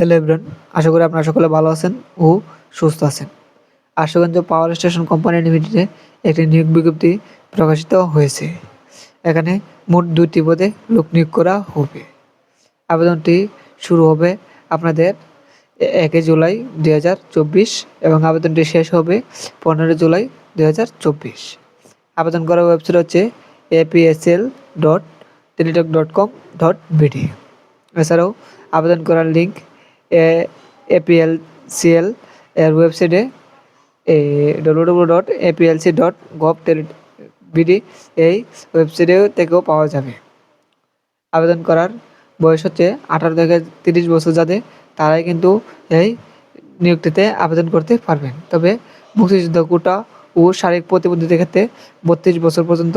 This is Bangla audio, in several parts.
হ্যালো এভরিওয়ান, আশা করি আপনারা সকলে ভালো আছেন ও সুস্থ আছেন। আশুগঞ্জ পাওয়ার স্টেশন কোম্পানি লিমিটেডে একটি নিয়োগ বিজ্ঞপ্তি প্রকাশিত হয়েছে। এখানে মোট দুইটি পদে লোক নিয়োগ করা হবে। আবেদনটি শুরু হবে আপনাদের একে জুলাই দুই হাজার চব্বিশ এবং আবেদনটি শেষ হবে পনেরো জুলাই দুই হাজার চব্বিশ। আবেদন করার ওয়েবসাইট হচ্ছে APSL dot Teletalk dot com dot BD এছাড়াও আবেদন করার লিঙ্ক এপিএলসিএল এর ওয়েবসাইটে W dot APLC dot gov BD এই ওয়েবসাইটে থেকেও পাওয়া যাবে। আবেদন করার বয়স হচ্ছে আঠারো থেকে তিরিশ বছর যাদের, তারাই কিন্তু এই নিয়োগটিতে আবেদন করতে পারবেন। তবে মুক্তিযুদ্ধ কোটা ও শারীরিক প্রতিবন্ধীদের ক্ষেত্রে বত্রিশ বছর পর্যন্ত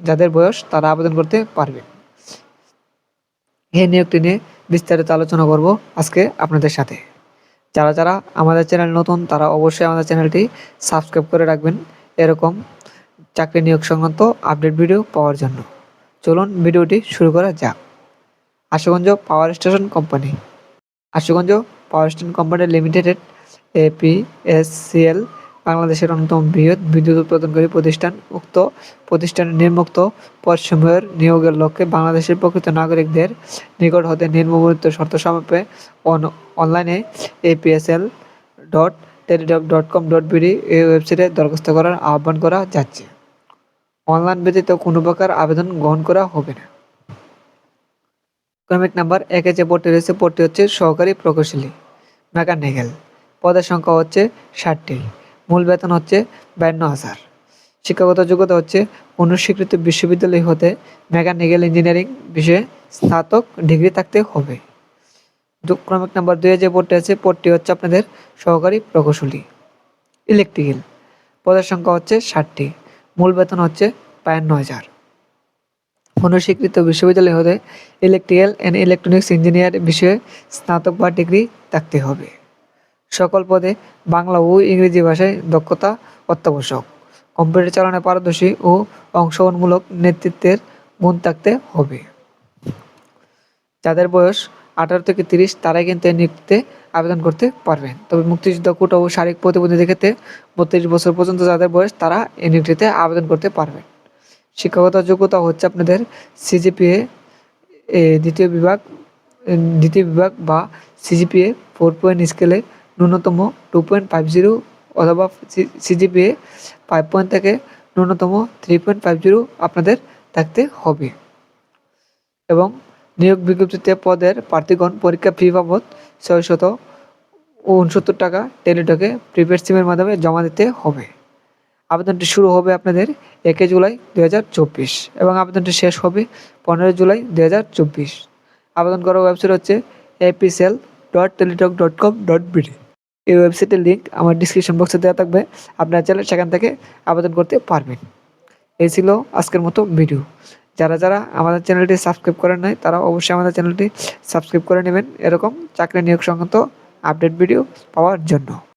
যাদের বয়স, তারা আবেদন করতে পারবে। এই নিয়োগটি নিয়ে বিস্তারিত আলোচনা করব আজকে আপনাদের সাথে। যারা যারা আমাদের চ্যানেল নতুন, তারা অবশ্যই আমাদের চ্যানেলটি সাবস্ক্রাইব করে রাখবেন এরকম চাকরি নিয়োগ সংক্রান্ত আপডেট ভিডিও পাওয়ার জন্য। চলুন ভিডিওটি শুরু করা যাক। Ashuganj power station company. Ashuganj power station company limited APSCL বাংলাদেশের অন্যতম বৃহৎ বিদ্যুৎ উৎপাদনকারী প্রতিষ্ঠান উক্ত প্রতিষ্ঠানের নির্মুক্ত পদসমূহের নিয়োগের লক্ষ্যে বাংলাদেশের প্রকৃত নাগরিকদের নিকট হতে নিম্নবর্ণিত শর্ত সমাপে অন- অনলাইনে APSL dot Teletalk dot com dot BD এই ওয়েবসাইটে দরখাস্ত করার আহ্বান করা যাচ্ছে। অনলাইন ব্যতীত কোনো প্রকার আবেদন গ্রহণ করা হবে না। ক্রমিক নাম্বার একে যে পদটি রয়েছে, পদটি হচ্ছে সহকারী প্রকৌশলী, মেকানিক্যাল। পদের সংখ্যা হচ্ছে ষাটটি। মূল বেতন হচ্ছে বায়ান্ন হাজার। শিক্ষাগত যোগ্যতা হচ্ছে অনুস্বীকৃত বিশ্ববিদ্যালয় হতে মেকানিক্যাল ইঞ্জিনিয়ারিং বিষয়ে স্নাতক ডিগ্রি থাকতে হবে। ক্রমিক নাম্বার দুয়ে যে পদটি আছে পদটি হচ্ছে আপনাদের সহকারী প্রকৌশলী। ইলেকট্রিক্যাল, পদের সংখ্যা হচ্ছে ষাটটি, মূল বেতন হচ্ছে বায়ান্ন হাজার। অনুস্বীকৃত বিশ্ববিদ্যালয় হতে ইলেকট্রিক্যাল অ্যান্ড ইলেকট্রনিক্স ইঞ্জিনিয়ার বিষয়ে স্নাতক বা ডিগ্রি থাকতে হবে। সকল পদে বাংলা ও ইংরেজি ভাষায় দক্ষতা অত্যাবশ্যক। কম্পিউটার চালানো পারদর্শী ও অংশগ্রহণমূলক নেতৃত্বের গুণ থাকতে হবে। যাদের বয়স আঠারো থেকে তিরিশ, তারাই কিন্তু এই নিয়োগটিতে আবেদন করতে পারবেন। তবে মুক্তিযুদ্ধ কোটা ও শারীরিক প্রতিবন্ধীদের ক্ষেত্রে বত্রিশ বছর পর্যন্ত যাদের বয়স, তারা এই নিয়োগটিতে আবেদন করতে পারবেন। শিক্ষাগত যোগ্যতা হচ্ছে আপনাদের সিজিপিএ দ্বিতীয় বিভাগ দ্বিতীয় বিভাগ বা সিজিপিএ, ফোর পয়েন্ট স্কেলে ন্যূনতম টু পয়েন্ট ফাইভ জিরো অথবা সিজিপিএ ফাইভ পয়েন্ট থেকে ন্যূনতম থ্রি পয়েন্ট ফাইভ জিরো আপনাদের থাকতে হবে। এবং নিয়োগ বিজ্ঞপ্তিতে পদের প্রার্থীগণ পরীক্ষা ফি বাবদ ছয়শত উনসত্তর টাকা টেলিটকে প্রিপেড সিমের মাধ্যমে জমা দিতে হবে। আবেদনটি শুরু হবে আপনাদের একে জুলাই দু হাজার চব্বিশ এবং আবেদনটি শেষ হবে পনেরো জুলাই দু হাজার চব্বিশ। আবেদন করার ওয়েবসাইট হচ্ছে APSCL dot Teletalk dot com dot BD এই ওয়েবসাইটের লিঙ্ক আমার ডিসক্রিপশন বক্সে দেওয়া থাকবে। আপনারা চাইলে সেখান থেকে আবেদন করতে পারবেন। এই ছিল আজকের মতো ভিডিও যারা যারা আমাদের চ্যানেলটি সাবস্ক্রাইব করেন নাই, তারা অবশ্যই আমাদের চ্যানেলটি সাবস্ক্রাইব করে নেবেন। এরকম চাকরি নিয়োগ সংক্রান্ত আপডেট ভিডিও পাওয়ার জন্য।